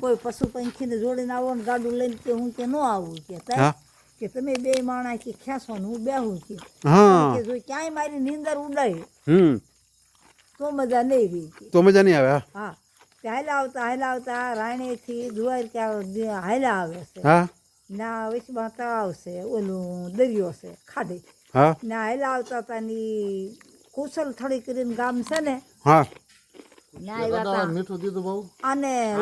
કોઈ પશુ પંખીને જોડીને આવો ને ગાડું લઈને કે હું કે ન આવું કે કે તમે બે માણા કે ખેંચો ને હું બેહું કે. જો ક્યાંય મારી નીંદર ઉડાય તો મજા નહીં રહી તો મજા નહીં આવે હા. હા. આવતા હાલા આવતા રાણી થી જુવાર કે હાલા આવે છે. ના વચમાં તળાવ છે ઓલું દરિયો છે ખાડે. ના હાલા આવતા હતા ની કુશલ થડી કરીને ગામ છે ને મીઠું દીધું બહુ. અને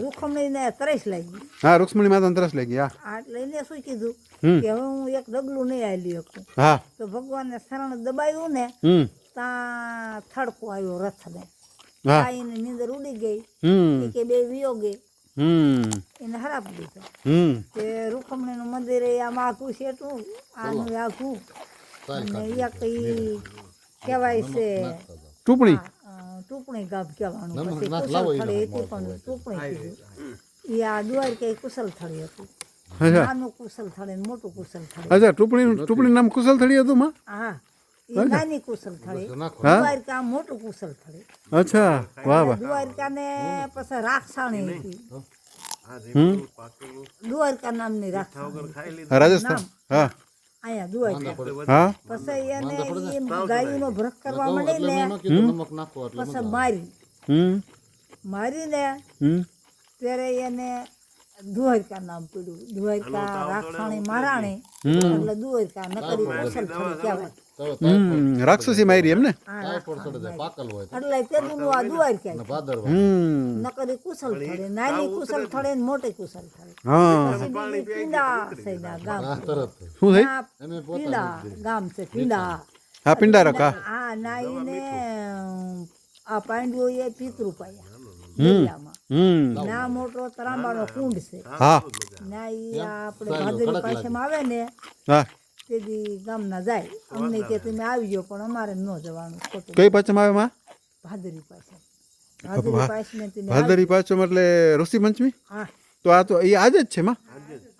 રૂખમણીને તરસ લાગી. હા રૂક્ષ્મણી માતા તરસ લાગી હા. લઈને શું કીધું? કે હવે હું એક ડગલું નહીં આલી શકું હા. તો ભગવાનને શરણ દબાયું ને ત્યાં થડકો આવ્યો રથને. હા. નીંદર ઉડી ગઈ. કે બે વિયો ગઈ. હમ. એને હરાપ દીધો. કે રૂખમણીનું મંદિર એ આમ આખું શેઠું આનું આખું. અને એક કહેવાય છે. ટૂપણી અ, ગાભ કહેવાનું પછી કુશલ થળી હતી પણ ટૂંપણી કીધું. એ આ દ્વારકા કુશલ થળી હતું. નાનું કુશલ થળી મોટું કુશલ થળી અચ્છા ટૂપણી ટૂપણી નામ કુશલ થળી હતું માં? હા નાની કુશલ થળી. દ્વારકા મોટું કુશલ થળી. અચ્છા વાહ વાહ. દ્વારકા ને પછી રાખસાણી હતી. દ્વારકા નામની રાખસાણી રાજસ્થાન. હા. અહીંયા દ્વારકા હા? પછી એને ઈ ગાયુંનો ભરખ કરવા માંડી ને નમક નાખો એટલે પછી મારી. હમ? મારીને હમ? ત્યારે એને દ્વારકા નામ પડ્યું. દ્વારકા રાખાણી મારાણી એટલે દ્વારકા નકરી કુશલ કહેવાય. રાક્ષસી મારી એમ ને પાકલ હોય એટલે તેનું આ ભાદરવા. હમ. નકરી કુશલ થળે નાની કુશલ થળે ને મોટી કુશલ થળે હા. બીજી પીંડા ગામ આ તરત શું થઈ? આ પીંડા ગામ છે પીંડા. હા પિંડારક હા નાઈને આ પાંડવો એ પિતૃ પાયા. ના મોટો તરાંબાનો કુંડ છે. હા. ના ઈ આપણે ભાદરી પાસેમાં આવે ને હા. તેથી ગામના જાય. અમને કે તમે આવી ગયો પણ અમારે ન જવાનું. ખોટું કઈ પાછળ આવે માં? ભાદરી પાસે ભાદરી પાછળ એટલે ઋષિ પંચમી? હા. તો આ તો એ આજે જ છે માં?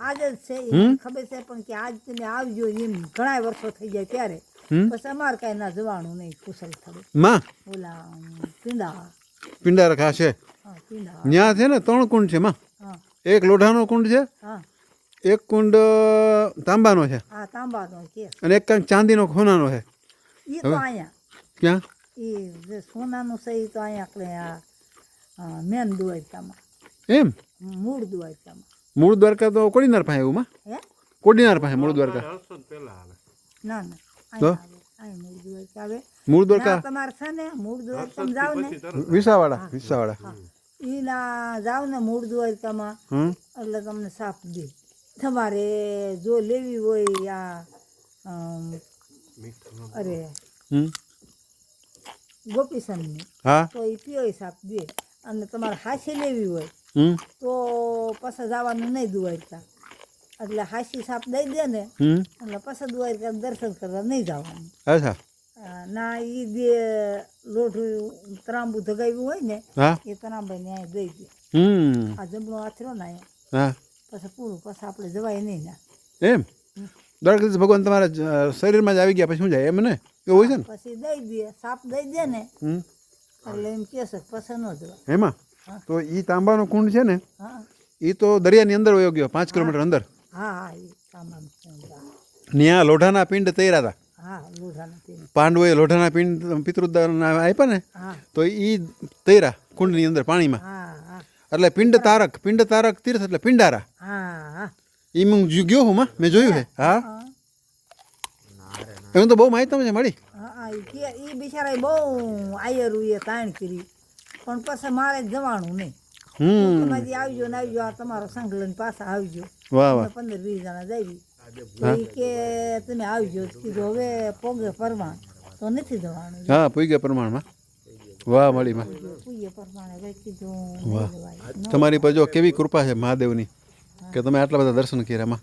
આજે જ છે. ખબર છે પણ કે આજ તમે આવજો એમ ઘણા વર્ષો થઈ જાય ત્યારે. પછી અમારે કઈ ના જવાનું નહીં કુશલ થયું માં? ઓલા પિંડા. પીંડા રખા છે હા ત્યાં છે ને ત્રણ કુંડ છે માં? એક લોઢાનો કુંડ છે? હા. એક કુંડ તાંબાનો છે. આ તાંબાનો કે અને એક કાંઈક ચાંદીનો ખોનાનો છે. એ તો અહીંયા. ક્યાં? એ જે સોનાનું છે એ તો અહીંયા આપણે આ મેન દ્વારકામાં. એમ? મૂળ દ્વારકામાં. મૂળ દ્વારકા તો કોડીનાર પાસે એવું માં? હે? કોડીનાર પાસે મૂળ દ્વારકા. ના ના તો? મૂળ દ્વારકા મૂળ દ્વારકા? તમારે છે ને મૂળ દ્વારકા જાવ ને. વિસાવાડા વિસાવાડા. ઈ ના જાવ ને મૂળ દ્વારકામાં. હમ? એટલે તમને સાપ દે. તમારે જો લેવી હોય આ અરે ગોપીસનની હા. તો એ પીઓ સાપ દે? અને તમારે હાસી લેવી હોય તો પાછા જવાનું નહીં દુવારતા એટલે હાસી સાપ દઈ દે ને એટલે પાછા દ્વારકા દર્શન કરવા નહીં જવાનું. અચ્છા. ના એ દે લોઢું ત્રાંબુ ધગાવ્યું હોય ને એ ત્રાંબાને ને દઈ દે. આ જમણો આથરો ને અહીંયા. હા. પછી પૂરું પછી આપણે જવાય નહીં ના. એમ? દરેક દિવસ ભગવાન તમારા શરીરમાં જ આવી ગયા પછી શું જાય? એમ ને? એવું હોય છે ને? પછી દઈ દે સાપ દઈ દે ને. એટલે એમ કે છે પછી ન જવાય. એમાં? તો એ તાંબાનો કુંડ છે ને એ તો દરિયાની અંદર વયો ગયો પાંચ કિલોમીટર અંદર. હા. ત્યાં લોઢાના પિંડ તૈયાર હતા. પાંડવોએ લોઢાના પિંડ પિતૃદાન આપ્યા ને તો એ તૈરા કુંડની અંદર પાણીમાં. એટલે પિંડ તારક પિંડ તારક તીર્થ એટલે પિંડારા. હા. એ હું ગયો હું માં? મેં જોયું હે. હા? એમ તો બહુ માહિતી તમને મળી. એ બિચારા બહુ આયરું એ તાણ કરી પણ પછી મારે જવાનું નહીં. હમ. તમારી આવજો ને આવજો આ તમારો સંઘ લઈને પાછા આવજો. વાહ વાહ. પંદર વીસ જણા જાવી. એ કે તમે આવજો. કીધું હવે પોગે પરમાણ તો નથી જવાનું. હા પૂગ્યા પ્રમાણમાં. વાહ મળી માં. તમારી પર જો કેવી કૃપા છે મહાદેવની કે તમે આટલા બધા દર્શન કર્યા માં.